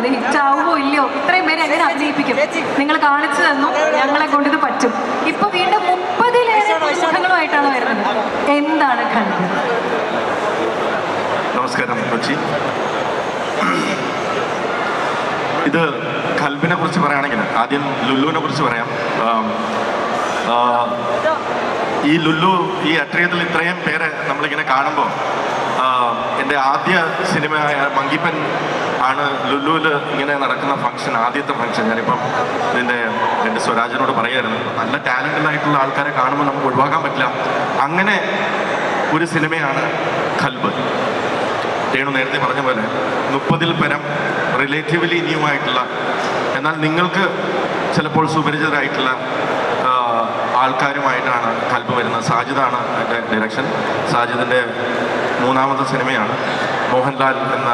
ഇത് ഹിറ്റ് ആവുമോ ഇല്ലയോ? ഇത്രയും പേര് എങ്ങനെ അഭിനയിപ്പിക്കും. നിങ്ങൾ കാണിച്ചു തന്നു ഞങ്ങളെ കൊണ്ട് ഇത് പറ്റും. ഇപ്പൊ വീണ്ടും മുപ്പതിലേറെ പുസ്തകങ്ങളുമായിട്ടാണ് വരുന്നത്. എന്താണ് കണ്ടത് നമസ്കാരം കൊച്ചി. ഇത് കൽബിനെ കുറിച്ച് പറയുകയാണെങ്കിൽ ആദ്യം ലുല്ലുവിനെ കുറിച്ച് പറയാം. ഈ ലുല്ലു ഈ അട്രിയത്തിൽ ഇത്രയും പേരെ നമ്മളിങ്ങനെ കാണുമ്പോൾ എന്റെ ആദ്യ സിനിമയായ മങ്കിപ്പൻ ആണ് ലുല്ലുവിൽ ഇങ്ങനെ നടക്കുന്ന ഫംഗ്ഷൻ ആദ്യത്തെ ഫംഗ്ഷൻ ഞാനിപ്പം ഇതിന്റെ എന്റെ സ്വരാജനോട് പറയായിരുന്നു നല്ല ടാലന്റഡ് ആയിട്ടുള്ള ആൾക്കാരെ കാണുമ്പോൾ നമുക്ക് ഒഴിവാക്കാൻ പറ്റില്ല. അങ്ങനെ ഒരു സിനിമയാണ് ഖൽബ് രേണു നേരത്തെ പറഞ്ഞ പോലെ മുപ്പതിൽ പരം റിലേറ്റീവ്ലി ന്യൂ എന്നാൽ നിങ്ങൾക്ക് ചിലപ്പോൾ സുപരിചിതരായിട്ടുള്ള ആൾക്കാരുമായിട്ടാണ് കൽപ്പ് വരുന്നത്. സാജിദാണ് എന്റെ ഡയറക്ഷൻ സാജിദിന്റെ മൂന്നാമത്തെ സിനിമയാണ്. മോഹൻലാൽ എന്ന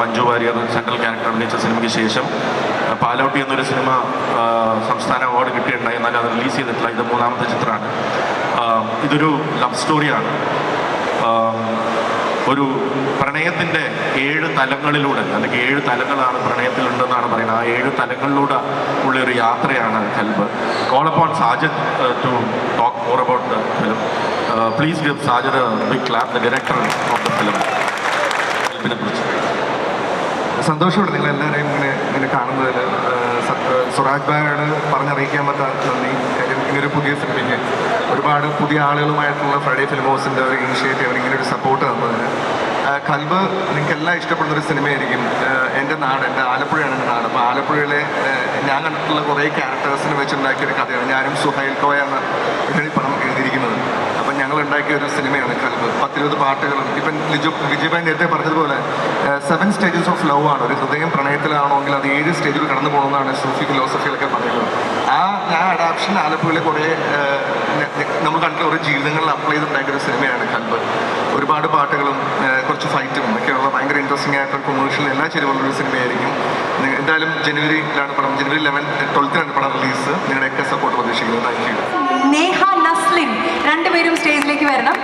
മഞ്ജു വാര്യർ സെൻട്രൽ ക്യാരക്ടർ അഭിനയിച്ച സിനിമയ്ക്ക് ശേഷം പാലോട്ടി എന്നൊരു സിനിമ സംസ്ഥാന അവാർഡ് കിട്ടിയിട്ടുണ്ടായി. എന്നാൽ അത് റിലീസ് ചെയ്തിട്ടില്ല. ഇത് മൂന്നാമത്തെ ചിത്രമാണ്. ഇതൊരു ലവ് സ്റ്റോറിയാണ് ഒരു പ്രണയത്തിന്റെ ഏഴ് തലങ്ങളിലൂടെ അല്ലെങ്കിൽ ഏഴ് തലങ്ങളാണ് പ്രണയത്തിലുണ്ടെന്നാണ് പറയുന്നത്. ആ ഏഴ് തലങ്ങളിലൂടെ ഉള്ള ഒരു യാത്രയാണ് Qalb. Call upon Sajid to talk more about the film please give Sajid big clap the director of the film കൽബിനെ കുറിച്ച്. സന്തോഷമുണ്ട് നിങ്ങൾ എല്ലാവരെയും ഇങ്ങനെ ഇങ്ങനെ കാണുന്നതിൽ സുരാജ് ബാഗാണ് പറഞ്ഞറിയിക്കാൻ പറ്റാത്ത നന്ദി. ഇങ്ങനൊരു പുതിയ സിനിമയ്ക്ക് ഒരുപാട് പുതിയ ആളുകളുമായിട്ടുള്ള ഫ്രൈഡേ ഫിലിം ഹൗസിന്റെ ഒരു ഇനിഷ്യേറ്റീവ് ഇങ്ങനെ ഒരു സപ്പോർട്ട് തന്നതിന് കൽബ് നിങ്ങൾക്ക് എല്ലാം ഇഷ്ടപ്പെടുന്ന ഒരു സിനിമയായിരിക്കും എന്റെ നാട് എന്റെ ആലപ്പുഴയാണ് എന്റെ നാട്. അപ്പോൾ ആലപ്പുഴയിലെ ഞാൻ കണ്ടിട്ടുള്ള കുറേ ക്യാരക്ടേഴ്സിനെ വെച്ചുണ്ടാക്കിയ ഒരു കഥയാണ് ഞാനും സുഹൈൽ കോയ എന്ന പടം എഴുതിയിരിക്കുന്നത്. ഞങ്ങൾ ഉണ്ടാക്കിയ ഒരു സിനിമയാണ് കൽബ്. പത്തിരുപത് പാട്ടുകളും. ഇപ്പം ലിജു വിജയഭായ് നേരത്തെ പറഞ്ഞതുപോലെ സെവൻ സ്റ്റേജസ് ഓഫ് ലവ് ആണ്. ഒരു ഹൃദയം പ്രണയത്തിലാണെങ്കിൽ അത് ഏഴ് സ്റ്റേജിൽ കടന്നു പോകുന്നതാണ് സൂഫി ഫിലോസഫിയിലൊക്കെ പറയുന്നത്. ആ ആ അഡാപ്ഷൻ ആലപ്പുഴയിലെ കുറേ നമ്മൾ കണ്ട കുറേ ജീവിതങ്ങളിൽ അപ്ലൈ ചെയ്തുണ്ടാക്കിയ ഒരു സിനിമയാണ് കൽബ്. ഒരുപാട് പാട്ടുകളും കുറച്ച് ഫൈറ്റും ഒക്കെയുള്ള ഭയങ്കര ഇൻട്രസ്റ്റിംഗ് ആയിട്ടുള്ള കൊമേഴ്ഷ്യൽ എല്ലാ ചെരുവുള്ള ഒരു സിനിമയായിരിക്കും. എന്തായാലും ജനുവരിയിലാണ് പടം. ജനുവരി ലെവൻ ട്വൽത്തിനാണ് പടം റിലീസ് നിങ്ങളുടെയൊക്കെ സപ്പോർട്ട് പ്രതീക്ഷിക്കുന്നു. താങ്ക് യു നേഹ നസ്ലിൻ രണ്ടുപേരും സ്റ്റേജിലേക്ക് വരണം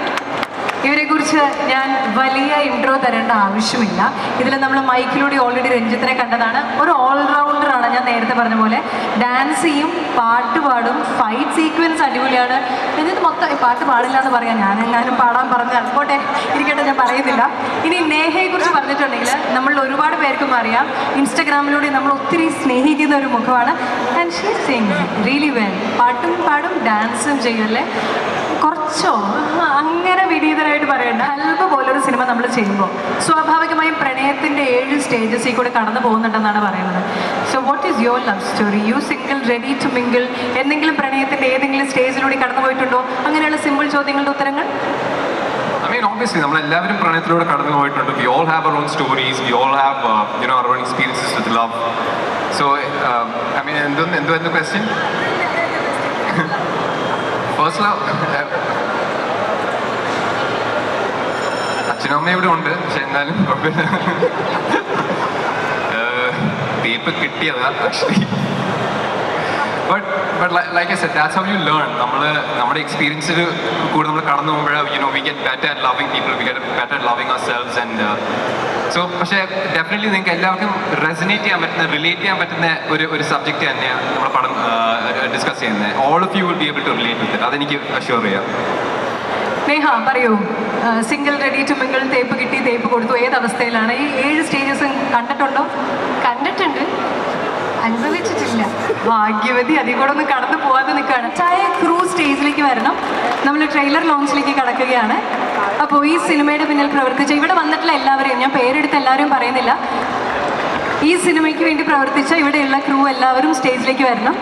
ഇവരെ കുറിച്ച് ഞാൻ വലിയ ഇൻട്രോ തരേണ്ട ആവശ്യമില്ല. ഇതിൽ നമ്മൾ മൈക്കിലൂടെ ഓൾറെഡി രഞ്ജിത്തിനെ കണ്ടതാണ്. ഒരു ഓൾറൗണ്ടറാണ് ഞാൻ നേരത്തെ പറഞ്ഞ പോലെ. ഡാൻസ് ചെയ്യും പാട്ട് പാടും ഫൈറ്റ് സീക്വൻസ് അടിപൊളിയാണ്. രഞ്ജിത്ത് മൊത്തം പാട്ട് പാടില്ല എന്ന് പറയാം ഞാനെങ്ങാനും പാടാൻ പറഞ്ഞാൽ പോട്ടെ ഇരിക്കട്ടെ ഞാൻ പറയുന്നില്ല. ഇനി നേഹയെ കുറിച്ച് പറഞ്ഞിട്ടുണ്ടെങ്കിൽ നമ്മൾ ഒരുപാട് പേർക്കും അറിയാം. ഇൻസ്റ്റഗ്രാമിലൂടെ നമ്മൾ ഒത്തിരി സ്നേഹിക്കുന്ന ഒരു മുഖമാണ്. And she sing really well പാട്ടും പാടും ഡാൻസും ചെയ്യല്ലേ കുറച്ചോ? അങ്ങനെ വിനീതരായിട്ട് പറയണ്ട. അല്പ പോലൊരു സിനിമ നമ്മൾ ചെയ്യുമ്പോൾ സ്വാഭാവികമായും പ്രണയത്തിന്റെ ഏഴ് സ്റ്റേജസിൽ കൂടെ കടന്നു പോകുന്നുണ്ടെന്നാണ് പറയുന്നത്. So what is your love story you single ready to mingle എന്തെങ്കിലും പ്രണയത്തിന്റെ ഏതെങ്കിലും സ്റ്റേജിലൂടെ കടന്നു പോയിട്ടുണ്ടോ? അങ്ങനെയുള്ള സിമ്പിൾ ചോദ്യങ്ങളുടെ ഉത്തരങ്ങൾ? I പ്രണയത്തിലൂടെ കടന്നു പോയിട്ടുണ്ട്. We all have our own stories we all have you know our own experiences with love so I mean എന്തോ എന്തോ ക്വസ്റ്റ്യൻ ലവ് അച്ഛനും അമ്മയും ഇവിടെ ഉണ്ട് പക്ഷെ എന്നാലും തീപ്പ് കിട്ടിയതാ actually but but like that's how you learn നമ്മൾ നമ്മുടെ എക്സ്പീരിയൻസിൽ കൂടെ നമ്മൾ കടന്നു പോകുമ്പോൾ you know we get better loving people we get better loving ourselves and so പക്ഷേ ഡെഫിനറ്റ്ലി നിങ്ങൾക്ക് എല്ലാവർക്കും റെസിനേറ്റ് ചെയ്യാൻ പറ്റുന്ന റിലേറ്റ് ചെയ്യാൻ പറ്റുന്ന ഒരു ഒരു സബ്ജക്റ്റ് തന്നെയാണ് നമ്മൾ പടം ഡിസ്കസ് ചെയ്യുന്നത്. All of you will be able to relate with അതെനിക്ക് അഷ്യൂർ ചെയ്യാം. നേഹ പറയൂ. സിംഗിൾ റെഡി ടു മിങ്കിൾ തേപ്പ് കിട്ടി തേപ്പ് കൊടുത്തു ഏത് അവസ്ഥയിലാണ് ഈ ഏഴ് സ്റ്റേജസും കണ്ടിട്ടുണ്ടോ? ഭാഗ്യവതി അതിൽ കൂടെ ഒന്ന് കടന്നു പോകാതെ നിൽക്കുകയാണ്. ചായ ക്രൂ സ്റ്റേജിലേക്ക് വരണം. നമ്മൾ ട്രെയിലർ ലോഞ്ചിലേക്ക് കടക്കുകയാണ്. അപ്പോൾ ഈ സിനിമയുടെ പിന്നിൽ പ്രവർത്തിച്ച ഇവിടെ വന്നിട്ടുള്ള എല്ലാവരെയും ഞാൻ പേരെടുത്ത് എല്ലാവരും പറയുന്നില്ല. ഈ സിനിമയ്ക്ക് വേണ്ടി പ്രവർത്തിച്ച ഇവിടെയുള്ള ക്രൂ എല്ലാവരും സ്റ്റേജിലേക്ക് വരണം.